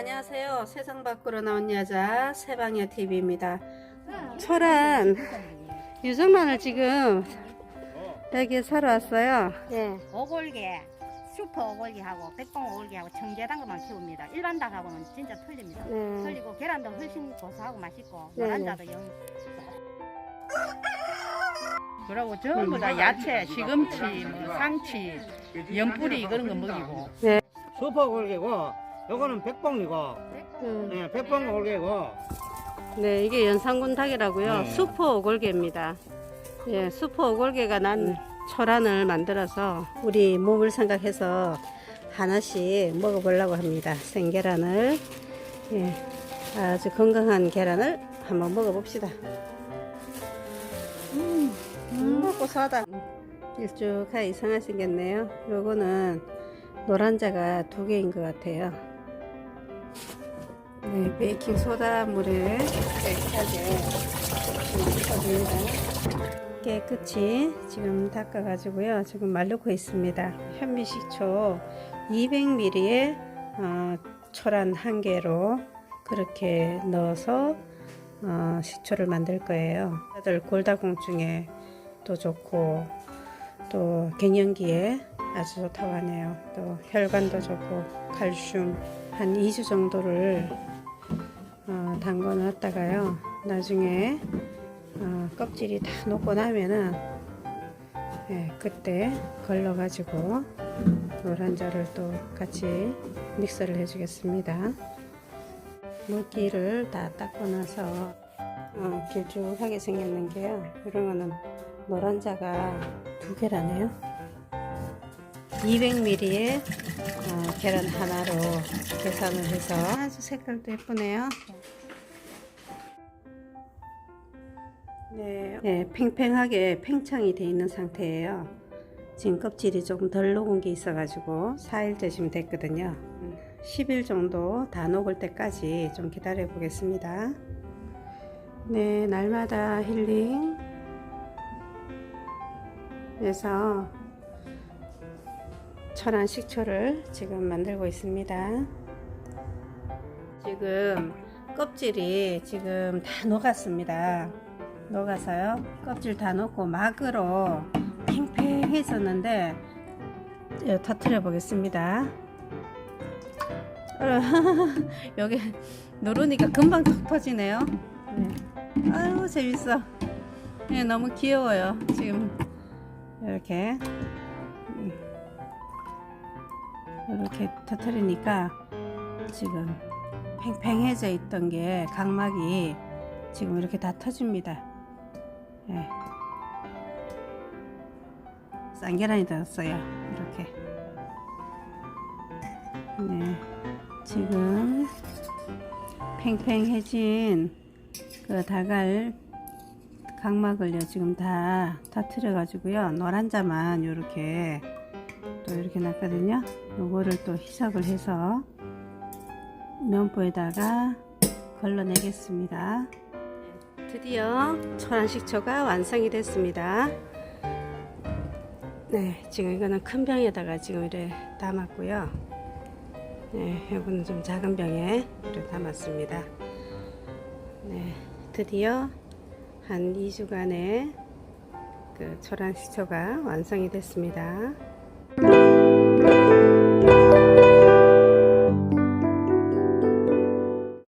안녕하세요. 세상 밖으로 나온 여자 세방야 TV입니다. 초란 유정란을 지금 여기에 사러 왔어요. 예. 오골개, 슈퍼 오골개하고 백봉 오골개하고 청계단 것만 키웁니다. 일반 닭하고는 진짜 틀립니다. 네. 틀리고 계란도 훨씬 고소하고 맛있고 네, 노란자도 영. 그리고 전부 다 야채, 시금치, 뭐 상치, 연뿌리 그런 거 먹이고. 슈퍼 골개고 요거는 백봉이고 음, 네, 백봉 골개고 네, 이게 연산군 닭이라고요. 네. 수포 오골개입니다. 예, 수포 오골개가 난 초란을 만들어서 우리 몸을 생각해서 하나씩 먹어보려고 합니다. 생계란을. 예, 아주 건강한 계란을 한번 먹어봅시다. 음, 음, 고소하다. 길쭉하게 이상하게 생겼네요. 요거는 노란자가 두 개인 것 같아요. 네, 베이킹 소다 물에 깨끗하게 섞어줍니다. 깨끗이 지금 닦아가지고요. 지금 말르고 있습니다. 현미식초 200ml에 어, 초란 한 개로 그렇게 넣어서 어, 식초를 만들 거예요. 다들 골다공증에 또 좋고 또 갱년기에 아주 좋다고 하네요. 또 혈관도 좋고 칼슘 한 2주 정도를 어, 담궈 놨다가요. 나중에 어, 껍질이 다 녹고 나면은 예, 그때 걸러 가지고 노란자를 또 같이 믹서를 해주겠습니다. 물기를 다 닦고 나서 어, 길쭉하게 생겼는 게요. 이런 거는 노란 자가 두 개라네요. 200ml에 어, 계란 하나로 계산을 해서 아주 색깔도 예쁘네요. 네, 네, 팽팽하게 팽창이 돼 있는 상태예요. 지금 껍질이 조금 덜 녹은 게 있어가지고 4일 드시면 됐거든요. 10일 정도 다 녹을 때까지 좀 기다려 보겠습니다. 네, 날마다 힐링. 그래서 천안 식초를 지금 만들고 있습니다. 지금 껍질이 지금 다 녹았습니다. 녹아서요. 껍질 다 녹고 막으로 팽팽해졌는데 예, 터트려 보겠습니다. 어, 여기 누르니까 금방 톡 터지네요. 네. 아유 재밌어. 네, 너무 귀여워요. 지금 이렇게 음. 이렇게 터트리니까 지금 팽팽해져 있던 게 각막이 지금 이렇게 다 터집니다. 예. 쌍계란이 들었어요. 이렇게. 네. 지금 팽팽해진 그 닭알 각막을요 지금 다 터트려 가지고요. 노란자만 요렇게 또 이렇게 놨거든요. 요거를 또 희석을 해서 면보에다가 걸러내겠습니다. 드디어 초란식초가 완성이 됐습니다. 네 지금 이거는 큰 병에다가 지금 이렇게 담았고요. 네 요거는 좀 작은 병에 이렇게 담았습니다. 네 드디어 한 2주간의 그 초란 식초가 완성이 됐습니다.